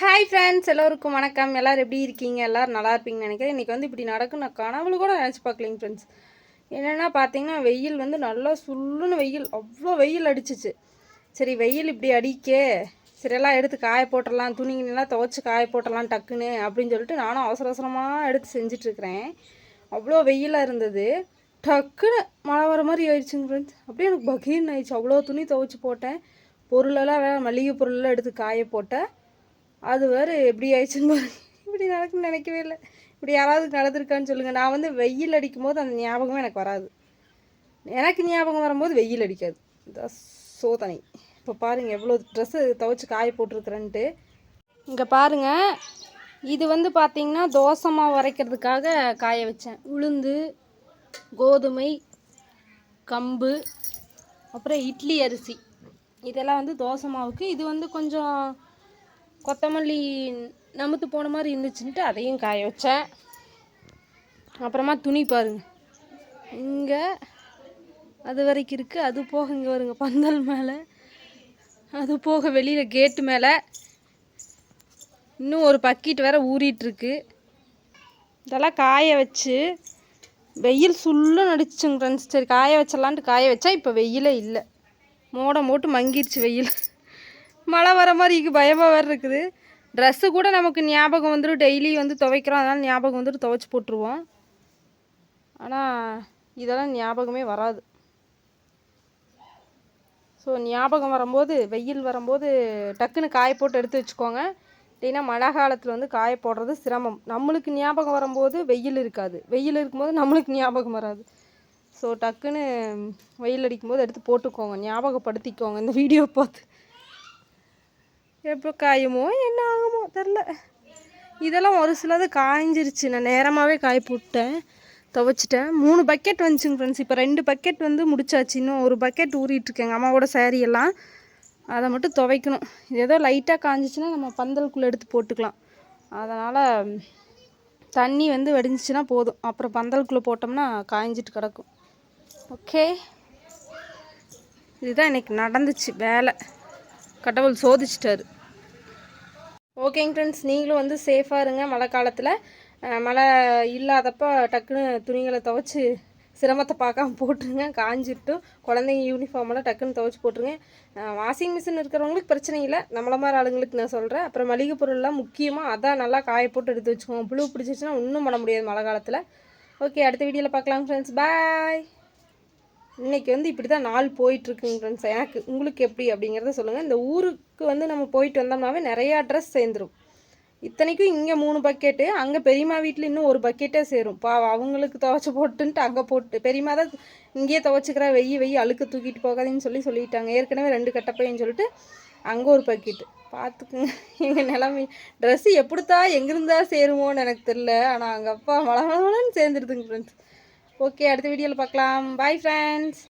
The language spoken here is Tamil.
ஹாய் ஃப்ரெண்ட்ஸ் எல்லோருக்கும் வணக்கம். எல்லோரும் எப்படி இருக்கீங்க? எல்லோரும் நல்லா இருப்பீங்கன்னு நினைக்கிறேன். இன்றைக்கி வந்து இப்படி நடக்கும் நான் கனவுல கூட நினச்சி பார்க்கலிங்க ஃப்ரெண்ட்ஸ் என்னென்னா பார்த்தீங்கன்னா வெயில் வந்து நல்லா சுள்ளுன்னு வெயில் அவ்வளோ வெயில் அடிச்சிச்சு. சரி வெயில் இப்படி அடிக்கே சரி எல்லாம் எடுத்து காய போட்டுடலாம் துணிங்கெல்லாம் துவச்சி காய போட்டுடலாம் டக்குன்னு அப்படின்னு சொல்லிட்டு நானும் அவசர அவசரமாக எடுத்து செஞ்சிட்ருக்கிறேன் அவ்வளோ வெயிலாக இருந்தது. டக்குன்னு மழை வர மாதிரி ஆயிடுச்சுங்க ஃப்ரெண்ட்ஸ் அப்படியே எனக்கு பகீர்னு ஆயிடுச்சு. அவ்வளோ துணி துவைச்சி போட்டேன். பொருளெல்லாம் வேறு மளிகை பொருளெல்லாம் எடுத்து காய போட்டேன். அது வேறு எப்படி ஆயிடுச்சுன்னு பாருங்க இப்படி நடக்குன்னு நினைக்கவே இல்லை. இப்படி யாராவது நடந்திருக்கான்னு சொல்லுங்கள் நான் வந்து வெயில் அடிக்கும் போது அந்த ஞாபகமே எனக்கு வராது. எனக்கு ஞாபகம் வரும்போது வெயில் அடிக்காது. சோதனை. இப்போ பாருங்கள் எவ்வளோ ட்ரெஸ்ஸு துவைச்சி காய போட்டிருக்கிறேன்ட்டு. இங்கே பாருங்கள் இது வந்து பார்த்திங்கன்னா தோசை மாவு வரைக்கிறதுக்காக காய வச்சேன். உளுந்து கோதுமை கம்பு அப்புறம் இட்லி அரிசி. இதெல்லாம் வந்து தோசை மாவுக்கு. இது வந்து கொஞ்சம் கொத்தமல்லி நமுத்து போன மாதிரி இருந்துச்சுன்ட்டு அதையும் காய வச்சேன். அப்புறமா துணி பாருங்க. இங்கே அது வரைக்கும் இருக்குது அது போக இங்கே வருங்க. பந்தல் மேலே. அது போக வெளியில் கேட்டு மேலே. இன்னும் ஒரு பக்கெட் வேற ஊறிட்டுருக்கு இதெல்லாம் காய வச்சு வெயில் சுள்ளும் நடிச்சுங்க ஃப்ரெண்ட்ஸ் சரி காய வச்சிடலான்ட்டு காய வச்சா இப்போ வெயிலே இல்லை. மோடம் போட்டு மங்கிருச்சு வெயில். மழை வர மாதிரி பயமாக வேறு இருக்குது. ட்ரெஸ்ஸு கூட நமக்கு ஞாபகம் வந்துடும் டெய்லி வந்து துவைக்கிறோம். அதனால் ஞாபகம் வந்துட்டு துவைச்சி போட்டுருவோம். ஆனால் இதெல்லாம் ஞாபகமே வராது. ஸோ ஞாபகம் வரும்போது வெயில் வரும்போது டக்குன்னு காய போட்டு எடுத்து வச்சுக்கோங்க. இல்லைன்னா மழை காலத்தில் வந்து காய போடுறது சிரமம். நம்மளுக்கு ஞாபகம் வரும்போது வெயில் இருக்காது. வெயில் இருக்கும்போது நம்மளுக்கு ஞாபகம் வராது. ஸோ டக்குன்னு வெயில் அடிக்கும்போது எடுத்து போட்டுக்கோங்க. ஞாபகப்படுத்திக்கோங்க இந்த வீடியோ பார்த்து. எப்போ காயுமோ? என்ன ஆகுமோ? தெரில இதெல்லாம் ஒரு சிலது காய்ஞ்சிருச்சு. நான் நேரமாகவே காய போட்டேன். துவைச்சிட்டேன். மூணு பக்கெட் வந்துச்சுங்க ஃப்ரெண்ட்ஸ் இப்போ ரெண்டு பக்கெட் வந்து முடிச்சாச்சு. இன்னும் ஒரு பக்கெட் ஊறிட்டுருக்கேங்க. அம்மாவோட சேரீ எல்லாம். அதை மட்டும் துவைக்கணும். இது ஏதோ லைட்டாக காய்ஞ்சிச்சுன்னா நம்ம பந்தலுக்குள்ளே எடுத்து போட்டுக்கலாம். அதனால் தண்ணி வந்து வடிஞ்சிச்சுன்னா போதும். அப்புறம் பந்தலுக்குள்ளே போட்டோம்னா காய்ஞ்சிட்டு கிடக்கும். ஓகே. இதுதான் இன்றைக்கி நடந்துச்சு வேலை. கடவுள் சோதிச்சிட்டாரு. ஓகேங்க ஃப்ரெண்ட்ஸ் நீங்களும் வந்து சேஃபாக இருங்க. மழை காலத்தில் மழை இல்லாதப்போ டக்குன்னு துணிகளை துவைச்சி சிரமத்தை பார்க்காம போட்டுருங்க. காஞ்சிட்டும் குழந்தைங்க யூனிஃபார்மெல்லாம் டக்குன்னு துவைச்சி போட்டுருங்க. வாஷிங் மிஷின் இருக்கிறவங்களுக்கு பிரச்சனை இல்லை. நம்மள மாதிரி ஆளுங்களுக்கு நான் சொல்கிறேன் அப்புறம் மளிகை பொருள்லாம் முக்கியமாக அதான் நல்லா காய போட்டு எடுத்து வச்சுக்கோங்க. புழு பிடிச்சிச்சுன்னா ஒன்றும் பண்ண முடியாது மழை காலத்தில். ஓகே அடுத்த வீடியோவில் பார்க்கலாம் ஃப்ரெண்ட்ஸ் பாய் இன்றைக்கி வந்து இப்படி தான் நாள் போயிட்டுருக்குங்க ஃப்ரெண்ட்ஸ் எனக்கு உங்களுக்கு எப்படி அப்படிங்கிறத சொல்லுங்கள் இந்த ஊருக்கு வந்து நம்ம போயிட்டு வந்தோம்னாவே நிறையா ட்ரெஸ் சேர்ந்துடும் இத்தனைக்கும் இங்கே மூணு பக்கெட்டு அங்கே பெரியம்மா வீட்டில் இன்னும் ஒரு பக்கெட்டே சேரும். பா அவங்களுக்கு துவைச்சி போட்டுன்ட்டு அங்கே போட்டு பெரியம்மா தான் இங்கேயே துவைச்சிக்கிறா வெய்ய வெய்ய அழுக்கு தூக்கிட்டு போகாதேன்னு சொல்லி சொல்லிட்டாங்க. ஏற்கனவே ரெண்டு கட்டப்பையன்னு சொல்லிட்டு அங்கே ஒரு பக்கெட்டு பார்த்துக்குங்க எங்கள் நிலமை ட்ரெஸ்ஸு எப்படித்தான் எங்கேருந்தா சேருமோன்னு எனக்கு தெரில ஆனால் அங்கே அப்பா மழை மழைன்னு சேர்ந்துருதுங்க ஃப்ரெண்ட்ஸ் ஓகே அடுத்த வீடியோவில் பார்க்கலாம். Bye friends